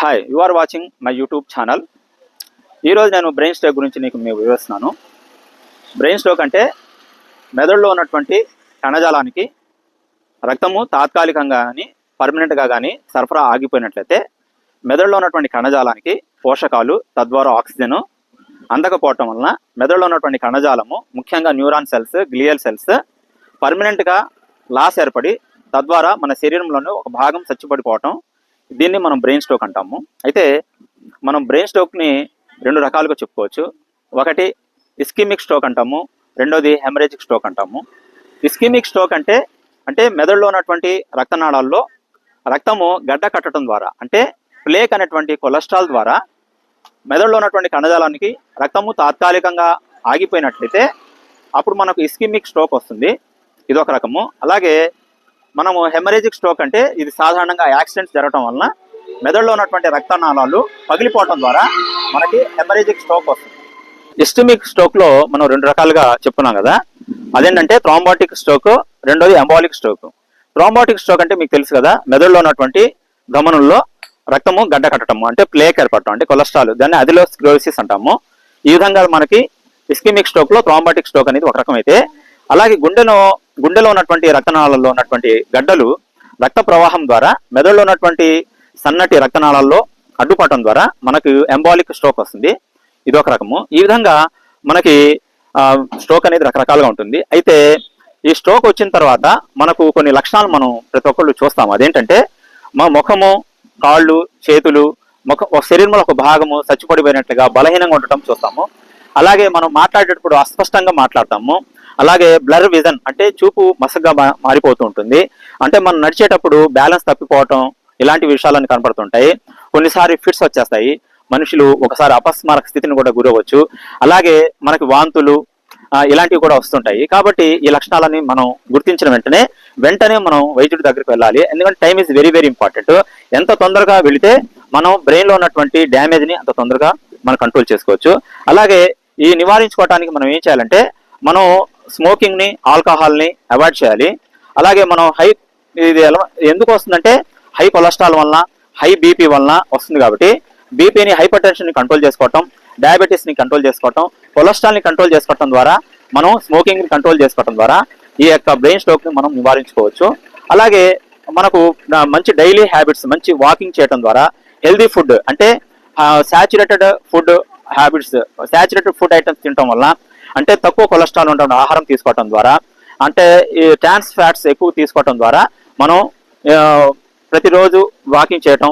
Hi you are watching my YouTube channel ఈరోజు నేను brain stroke గురించి నీకు మేము వివరిస్తున్నాను. బ్రెయిన్ స్ట్రోక్ అంటే మెదడులో ఉన్నటువంటి కణజాలానికి రక్తము తాత్కాలికంగా కానీ పర్మనెంట్గా కానీ సరఫరా ఆగిపోయినట్లయితే మెదడులో ఉన్నటువంటి కణజాలానికి పోషకాలు తద్వారా ఆక్సిజన్ అందకపోవటం వలన మెదడులో ఉన్నటువంటి కణజాలము ముఖ్యంగా న్యూరాన్ సెల్స్ గ్లియల్ సెల్స్ పర్మనెంట్గా లాస్ ఏర్పడి తద్వారా మన శరీరంలోని ఒక భాగం చచ్చిపడిపోవటం దీన్ని మనం బ్రెయిన్ స్ట్రోక్ అంటాము. అయితే మనం బ్రెయిన్ స్ట్రోక్ని రెండు రకాలుగా చెప్పుకోవచ్చు. ఒకటి ఇస్కిమిక్ స్ట్రోక్ అంటాము. రెండోది హెమరేజిక్ స్ట్రోక్ అంటాము. ఇస్కిమిక్ స్ట్రోక్ అంటే అంటే మెదడులో ఉన్నటువంటి రక్తనాళాల్లో రక్తము గడ్డ కట్టడం ద్వారా అంటే ప్లేక్ అనేటువంటి కొలెస్ట్రాల్ ద్వారా మెదడులో ఉన్నటువంటి కణజాలానికి రక్తము తాత్కాలికంగా ఆగిపోయినట్లయితే అప్పుడు మనకు ఇస్కిమిక్ స్ట్రోక్ వస్తుంది. ఇది ఒక రకము. అలాగే మనము హెమరేజిక్ స్ట్రోక్ అంటే ఇది సాధారణంగా యాక్సిడెంట్స్ జరగటం వలన మెదడులో ఉన్నటువంటి రక్తనాళాలు పగిలిపోవటం ద్వారా మనకి హెమరేజిక్ స్ట్రోక్ వస్తుంది. ఇస్టమిక్ స్ట్రోక్లో మనం రెండు రకాలుగా చెప్పుకున్నాం కదా. అదేంటంటే థ్రాంబాటిక్ స్ట్రోక్ రెండోది ఎంబాలిక్ స్ట్రోక్. థ్రాంబాటిక్ స్ట్రోక్ అంటే మీకు తెలుసు కదా మెదడులో ఉన్నటువంటి గమనంలో రక్తము గడ్డ కట్టడము అంటే ప్లేక్ ఏర్పడటం అంటే కొలెస్ట్రాల్ దాన్ని అదిలోస్క్లోసిస్ అంటాము. ఈ విధంగా మనకి ఇస్కిమిక్ స్ట్రోక్లో థ్రాంబాటిక్ స్ట్రోక్ అనేది ఒక రకం అయితే అలాగే గుండెను గుండెలో ఉన్నటువంటి రక్తనాళాల్లో ఉన్నటువంటి గడ్డలు రక్త ప్రవాహం ద్వారా మెదడులో ఉన్నటువంటి సన్నటి రక్తనాళాల్లో అడ్డుపడటం ద్వారా మనకు ఎంబాలిక్ స్ట్రోక్ వస్తుంది. ఇది ఒక రకము. ఈ విధంగా మనకి స్ట్రోక్ అనేది రకరకాలుగా ఉంటుంది. అయితే ఈ స్ట్రోక్ వచ్చిన తర్వాత మనకు కొన్ని లక్షణాలు మనం ప్రతి ఒక్కళ్ళు చూస్తాము. అదేంటంటే మా ముఖము కాళ్ళు చేతులు ముఖ ఒక శరీరంలో ఒక భాగము చచ్చిపడిపోయినట్లుగా బలహీనంగా ఉండటం చూస్తాము. అలాగే మనం మాట్లాడేటప్పుడు అస్పష్టంగా మాట్లాడతాము. అలాగే బ్లర్ విజన్ అంటే చూపు మసగ్గా మారిపోతూ ఉంటుంది అంటే మనం నడిచేటప్పుడు బ్యాలెన్స్ తప్పిపోవటం ఇలాంటి విషయాలను కనపడుతుంటాయి. కొన్నిసారి ఫిట్స్ వచ్చేస్తాయి. మనుషులు ఒకసారి అపస్మారక స్థితిని కూడా గురవచ్చు అలాగే మనకి వాంతులు ఇలాంటివి కూడా వస్తుంటాయి. కాబట్టి ఈ లక్షణాలని మనం గుర్తించిన వెంటనే వెంటనే మనం వైద్యుడి దగ్గరికి వెళ్ళాలి. ఎందుకంటే time is very very important ఎంత తొందరగా వెళితే మనం బ్రెయిన్లో ఉన్నటువంటి డ్యామేజ్ని అంత తొందరగా మనం కంట్రోల్ చేసుకోవచ్చు. అలాగే ఈ నివారించుకోవడానికి మనం ఏం చేయాలంటే మనం స్మోకింగ్ని ఆల్కహాల్ని అవాయిడ్ చేయాలి. అలాగే మనం హై ఇది ఎలా ఎందుకు వస్తుందంటే హై కొలెస్ట్రాల్ వలన హై బీపీ వలన వస్తుంది కాబట్టి బీపీని హైపర్ టెన్షన్ కంట్రోల్ చేసుకోవటం డయాబెటీస్ని కంట్రోల్ చేసుకోవటం కొలెస్ట్రాల్ని కంట్రోల్ చేసుకోవటం ద్వారా మనం స్మోకింగ్ని కంట్రోల్ చేసుకోవటం ద్వారా ఈ యొక్క బ్రెయిన్ స్ట్రోక్ని మనం నివారించుకోవచ్చు. అలాగే మనకు మంచి డైలీ హ్యాబిట్స్ మంచి వాకింగ్ చేయడం ద్వారా హెల్దీ ఫుడ్ అంటే saturated food habits saturated food items తినటం వల్ల అంటే తక్కువ కొలెస్ట్రాల్ ఉండడం ఆహారం తీసుకోవటం ద్వారా అంటే ఈ ట్రాన్స్ ఫ్యాట్స్ ఎక్కువ తీసుకోవటం ద్వారా మనం ప్రతిరోజు వాకింగ్ చేయటం